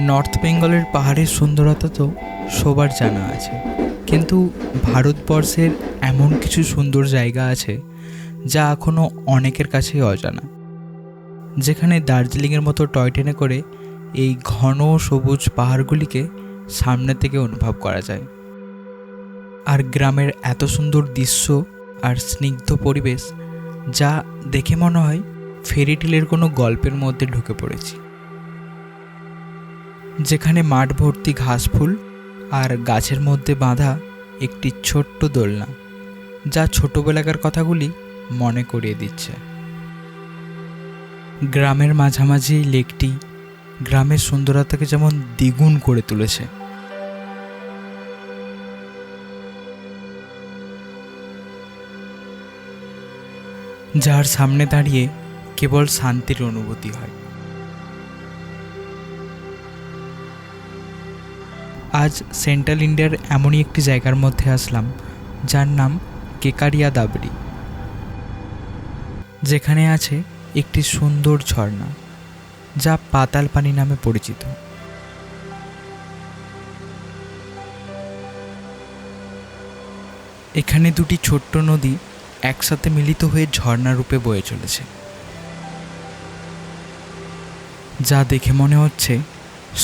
North বেঙ্গলের পাহাড়ের সুন্দরতা তো সবার জানা আছে। কিন্তু ভারতবর্ষের এমন কিছু সুন্দর জায়গা আছে যা এখনও অনেকের কাছেই অজানা। যেখানে দার্জিলিংয়ের মতো টয় ট্রেনে করে এই ঘন সবুজ পাহাড়গুলিকে সামনে থেকে অনুভব করা যায়। আর গ্রামের এত সুন্দর দৃশ্য আর স্নিগ্ধ পরিবেশ যা দেখে মনে হয় ফেরিটিলের কোনো গল্পের মধ্যে ঢুকে পড়েছি। যেখানে মাঠ ভর্তি ঘাস ফুল আর গাছের মধ্যে বাঁধা একটি ছোট্ট দোলনা, যা ছোটবেলাকার কথাগুলি মনে করিয়ে দিচ্ছে। গ্রামের মাঝামাঝি লেকটি গ্রামের সুন্দরতাকে যেমন দ্বিগুণ করে তুলেছে। যার সামনে দাঁড়িয়ে কেবল শান্তির অনুভূতি হয়। আজ সেন্ট্রাল ইন্ডিয়ার এমনই একটি জায়গার মধ্যে আসলাম, যার নাম কেকারিয়া দাবড়ি। যেখানে আছে একটি সুন্দর ঝর্ণা, যা পাতাল পানি নামে পরিচিত। এখানে দুটি ছোট্ট নদী একসাথে মিলিত হয়ে ঝর্ণা রূপে বয়ে চলেছে, যা দেখে মনে হচ্ছে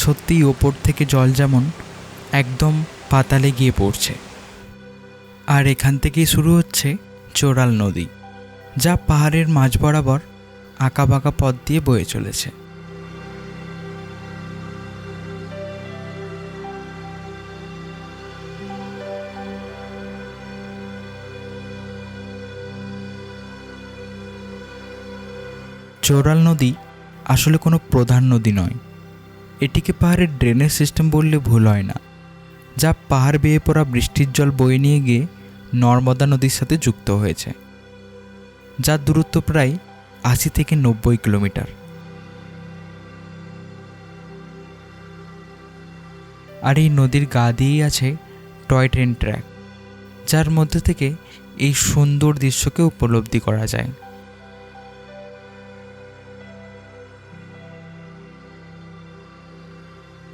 সত্যিই ওপর থেকে জল যেমন একদম পাতালে গিয়ে পড়ছে। আর এখান থেকেই শুরু হচ্ছে চোরাল নদী, যা পাহাড়ের মাঝ বরাবর আঁকা বাঁকা পথ দিয়ে বয়ে চলেছে। চোরাল নদী আসলে কোনো প্রধান নদী নয়। এটিকে পাহাড়ের ড্রেনেজ সিস্টেম বললে ভুল হয় না। যা পাহাড় বেয়ে পড়া বৃষ্টির জল বয়ে নিয়ে গিয়ে নর্মদা নদীর সাথে যুক্ত হয়েছে যার দূরত্ব প্রায় আশি থেকে নব্বই কিলোমিটার। আর এই নদীর গা দিয়েই আছে টয় ট্রেন ট্র্যাক, যার মধ্যে থেকে এই সুন্দর দৃশ্যকে উপলব্ধি করা যায়।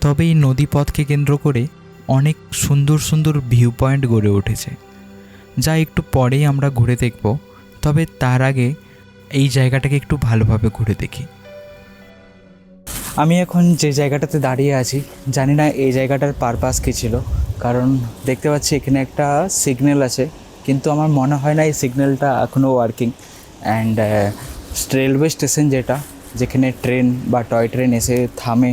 তবে এই নদীপথকে কেন্দ্র করে অনেক সুন্দর সুন্দর ভিউ পয়েন্ট গড়ে উঠেছে। যা একটু পরেই আমরা ঘুরে দেখব, তবে তার আগে এই জায়গাটাকে একটু ভালোভাবে ঘুরে দেখি। আমি এখন যে জায়গাটাতে দাঁড়িয়ে আছি, জানি না এই জায়গাটার পারপাস কী ছিল, কারণ দেখতে পাচ্ছি এখানে একটা সিগন্যাল আছে, কিন্তু আমার মনে হয় না এই সিগন্যালটা এখনও ওয়ার্কিং অ্যান্ড রেলওয়ে স্টেশন যেটা, যেখানে ট্রেন বা টয় ট্রেন এসে থামে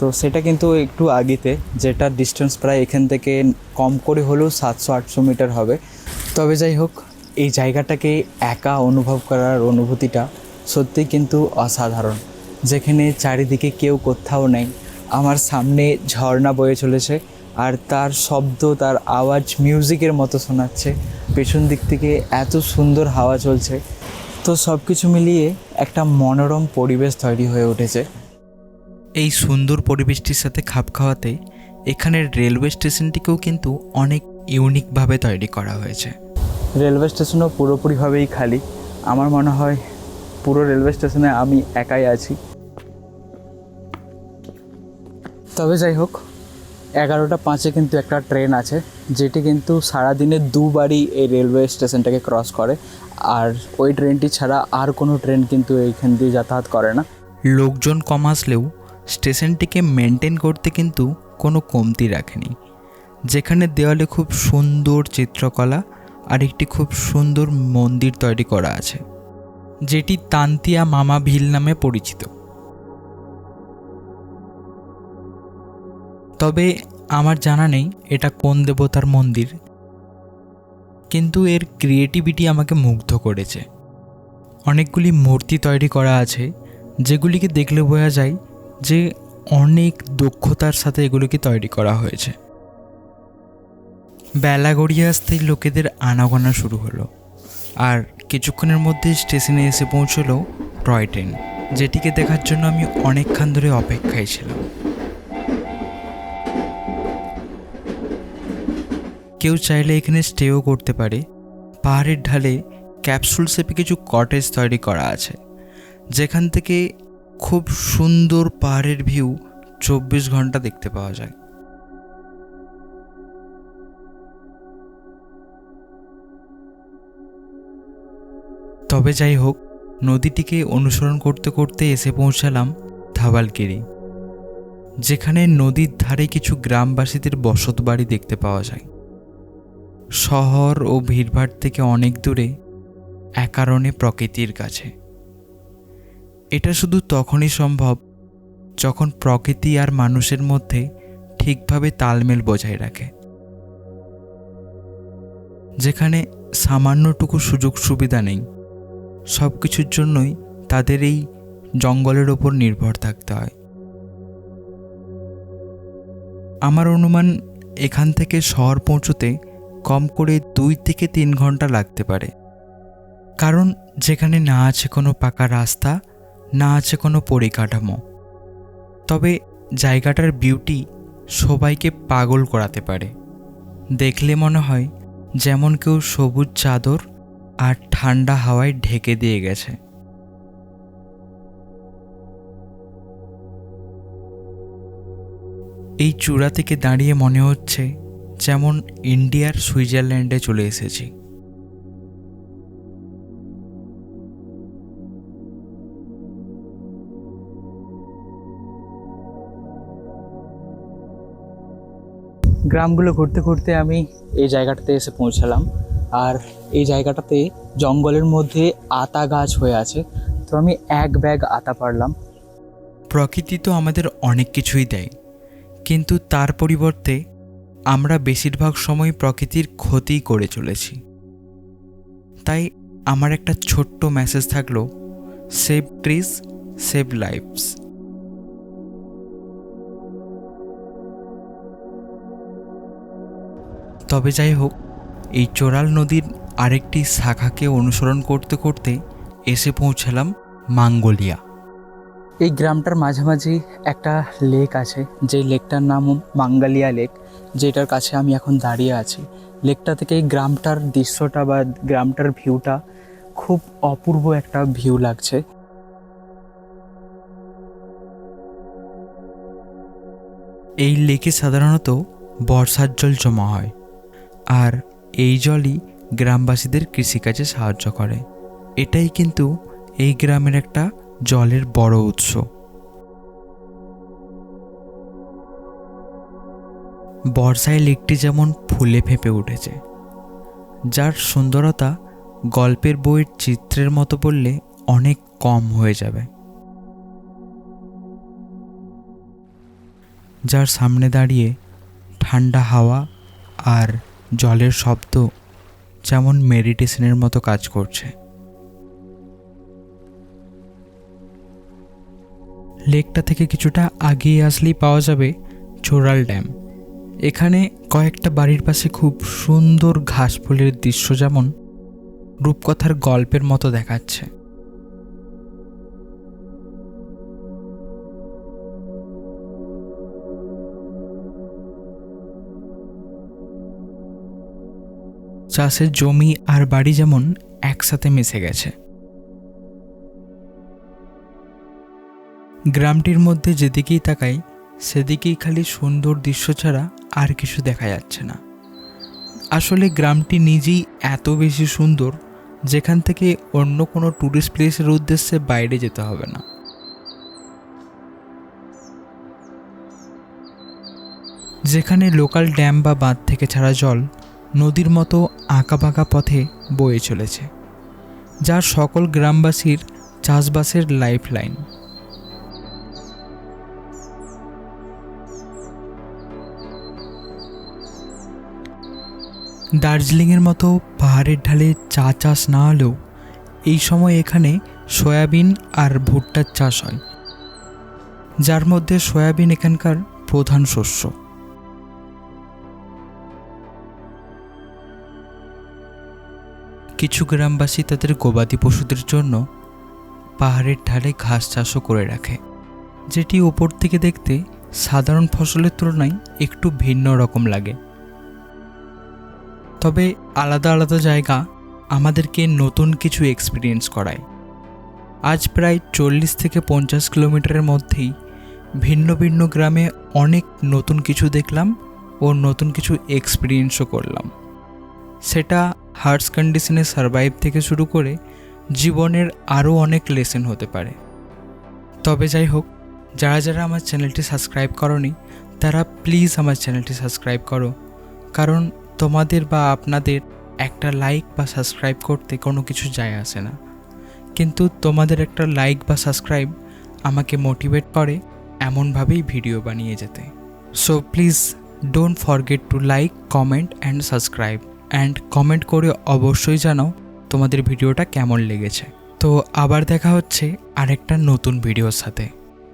তো সেটা কিন্তু একটু আগেতে, যেটা ডিস্টেন্স প্রায় এখান থেকে কম করে হলেও সাতশো, আটশো মিটার হবে। তবে যাই হোক, এই জায়গাটাকে একা অনুভব করার অনুভূতিটা সত্যিই কিন্তু অসাধারণ। যেখানে চারিদিকে কেউ কোথাও নেই। আমার সামনে ঝর্ণা বয়ে চলেছে আর তার শব্দ, তার আওয়াজ মিউজিকের মতো শোনাচ্ছে। পেছন দিক থেকে এত সুন্দর হাওয়া চলছে। তো সব কিছু মিলিয়ে একটা মনোরম পরিবেশ তৈরি হয়ে উঠেছে। এই সুন্দর পরিবেশটির সাথে খাপ খাওয়াতে এখানের রেলওয়ে স্টেশনটিকেও কিন্তু অনেক ইউনিকভাবে তৈরি করা হয়েছে। রেলওয়ে স্টেশনও পুরোপুরিভাবেই খালি। আমার মনে হয় পুরো রেলওয়ে স্টেশনে আমি একাই আছি। তবে যাই হোক এগারোটা পাঁচে কিন্তু একটা ট্রেন আছে যেটি কিন্তু সারাদিনে দুবারই এই রেলওয়ে স্টেশনটাকে ক্রস করে। আর ওই ট্রেনটি ছাড়া আর কোনো ট্রেন কিন্তু এইখান দিয়ে যাতায়াত করে না। লোকজন কম আসলেও স্টেশনটিকে মেনটেন করতে কিন্তু কোনো কমতি রাখেনি। যেখানে দেওয়ালে খুব সুন্দর চিত্রকলা আর একটি খুব সুন্দর মন্দির তৈরি করা আছে, যেটি তান্তিয়া মামা ভিল নামে পরিচিত। তবে আমার জানা নেই এটা কোন দেবতার মন্দির, কিন্তু এর ক্রিয়েটিভিটি আমাকে মুগ্ধ করেছে। অনেকগুলি মূর্তি তৈরি করা আছে, যেগুলিকে দেখলে বোঝা যায় যে অনেক দক্ষতার সাথে এগুলোকে তৈরি করা হয়েছে। বেলা গড়িয়ে আসতেই লোকেদের আনাগোনা শুরু হলো আর কিছুক্ষণের মধ্যে স্টেশনে এসে পৌঁছলো টয় ট্রেন, যেটিকে দেখার জন্য আমি অনেকক্ষণ ধরে অপেক্ষায় ছিলাম। কেউ চাইলে এখানে স্টেও করতে পারে। পাহাড়ের ঢালে ক্যাপসুল শেপে কিছু কটেজ তৈরি করা আছে, যেখান থেকে খুব সুন্দর পাহাড়ের ভিউ চব্বিশ ঘণ্টা দেখতে পাওয়া যায়। তবে যাই হোক, নদীটিকে অনুসরণ করতে করতে এসে পৌঁছালাম ধাবালগিরি যেখানে নদীর ধারে কিছু গ্রামবাসীদের বসত বাড়ি দেখতে পাওয়া যায়। শহর ও ভিড়ভাড় থেকে অনেক দূরে একারণে প্রকৃতির কাছে। এটা শুধু তখনই সম্ভব যখন প্রকৃতি আর মানুষের মধ্যে ঠিকভাবে তালমেল বজায় রাখে। যেখানে সামান্যটুকু সুযোগ সুবিধা নেই সব কিছুর জন্যই তাদের এই জঙ্গলের ওপর নির্ভর থাকতে হয়। আমার অনুমান এখান থেকে শহর পৌঁছতে কম করে দুই থেকে তিন ঘণ্টা লাগতে পারে। কারণ যেখানে না আছে কোনো পাকা রাস্তা না আছে কোনো পরিকাঠামো। তবে জায়গাটার বিউটি সবাইকে পাগল করাতে পারে। দেখলে মনে হয় যেমন কেউ সবুজ চাদর আর ঠান্ডা হাওয়ায় ঢেকে দিয়ে গেছে। এই চূড়া থেকে দাঁড়িয়ে মনে হচ্ছে যেমন ইন্ডিয়ার সুইজারল্যান্ডে চলে এসেছি। গ্রামগুলো ঘুরতে ঘুরতে আমি এই জায়গাটাতে এসে পৌঁছালাম। আর এই জায়গাটাতে জঙ্গলের মধ্যে আতা গাছ হয়ে আছে। তো আমি এক ব্যাগ আতা পারলাম প্রকৃতি তো আমাদের অনেক কিছুই দেয়। কিন্তু তার পরিবর্তে আমরা বেশিরভাগ সময় প্রকৃতির ক্ষতি করে চলেছি। তাই আমার একটা ছোট্ট মেসেজ থাকল সেভ ট্রিজ সেভ লাইফস তবে যাই হোক এই চোরাল নদীর আরেকটি শাখাকে অনুসরণ করতে করতে এসে পৌঁছালাম মাঙ্গোলিয়া। এই গ্রামটার মাঝামাঝি একটা লেক আছে যে লেকটার নাম মাঙ্গালিয়া লেক যেটার কাছে আমি এখন দাঁড়িয়ে আছি। লেকটা থেকে এই গ্রামটার দৃশ্যটা বা গ্রামটার ভিউটা খুব অপূর্ব একটা ভিউ লাগছে। এই লেকে সাধারণত বর্ষার জল জমা হয়। আর এই জলই গ্রামবাসীদের কৃষিকাজে সাহায্য করে। এটাই কিন্তু এই গ্রামের একটা জলের বড় উৎস। বর্ষায় লেকটি যেমন ফুলে ফেঁপে উঠেছে, যার সুন্দরতা গল্পের বইয়ের চিত্রের মতো বললে অনেক কম হয়ে যাবে। যার সামনে দাঁড়িয়ে ঠান্ডা হাওয়া আর জলের শব্দ যেমন মেডিটেশনের মতো কাজ করছে। লেকটা থেকে কিছুটা আগিয়ে আসলেই পাওয়া যাবে চোরাল ড্যাম। এখানে কয়েকটা বাড়ির পাশে খুব সুন্দর ঘাস ফুলের দৃশ্য যেমন রূপকথার গল্পের মতো দেখাচ্ছে। চাষের জমি আর বাড়ি যেমন একসাথে মিশে গেছে। গ্রামটির মধ্যে যেদিকেই তাকাই, সেদিকেই খালি সুন্দর দৃশ্য ছাড়া আর কিছু দেখা যাচ্ছে না। আসলে গ্রামটি নিজেই এত বেশি সুন্দর, যেখান থেকে অন্য কোনো ট্যুরিস্ট প্লেসের উদ্দেশ্যে বাইরে যেতে হবে না। যেখানে লোকাল ড্যাম বা বাঁধ থেকে ছাড়া জল নদীর মতো আঁকাবাঁকা পথে বয়ে চলেছে যা সকল গ্রামবাসীর চাষবাসের লাইফ লাইন দার্জিলিংয়ের মতো পাহাড়ের ঢালে চা চাষ না হলেও এই সময় এখানে সয়াবিন আর ভুট্টার চাষ হয়, যার মধ্যে সয়াবিন এখানকার প্রধান শস্য। কিছু গ্রামবাসী তাদের গবাদি পশুদের জন্য পাহাড়ের ঢালে ঘাস চাষও করে রাখে। যেটি উপর থেকে দেখতে সাধারণ ফসলের তুলনায় একটু ভিন্ন রকম লাগে। তবে আলাদা আলাদা জায়গা আমাদেরকে নতুন কিছু এক্সপিরিয়েন্স করায়। আজ প্রায় চল্লিশ থেকে পঞ্চাশ কিলোমিটারের মধ্যেই ভিন্ন ভিন্ন গ্রামে অনেক নতুন কিছু দেখলাম ও নতুন কিছু এক্সপিরিয়েন্সও করলাম। সেটা হার্টস কন্ডিশনে সারভাইভ থেকে শুরু করে জীবনের আরও অনেক লেসেন হতে পারে। তবে যাই হোক, যারা যারা আমার চ্যানেলটি সাবস্ক্রাইব করনি, তারা প্লিজ আমার চ্যানেলটি সাবস্ক্রাইব করো। কারণ তোমাদের বা আপনাদের একটা লাইক বা সাবস্ক্রাইব করতে কোনো কিছু যায় আসে না। কিন্তু তোমাদের একটা লাইক বা সাবস্ক্রাইব আমাকে মোটিভেট করে এমনভাবেই ভিডিও বানিয়ে যেতে। So please don't forget to like comment and subscribe and comment করে অবশ্যই জানাও তোমাদের ভিডিওটা কেমন লেগেছে। তো আবার দেখা হচ্ছে আরেকটা নতুন ভিডিওর সাথে।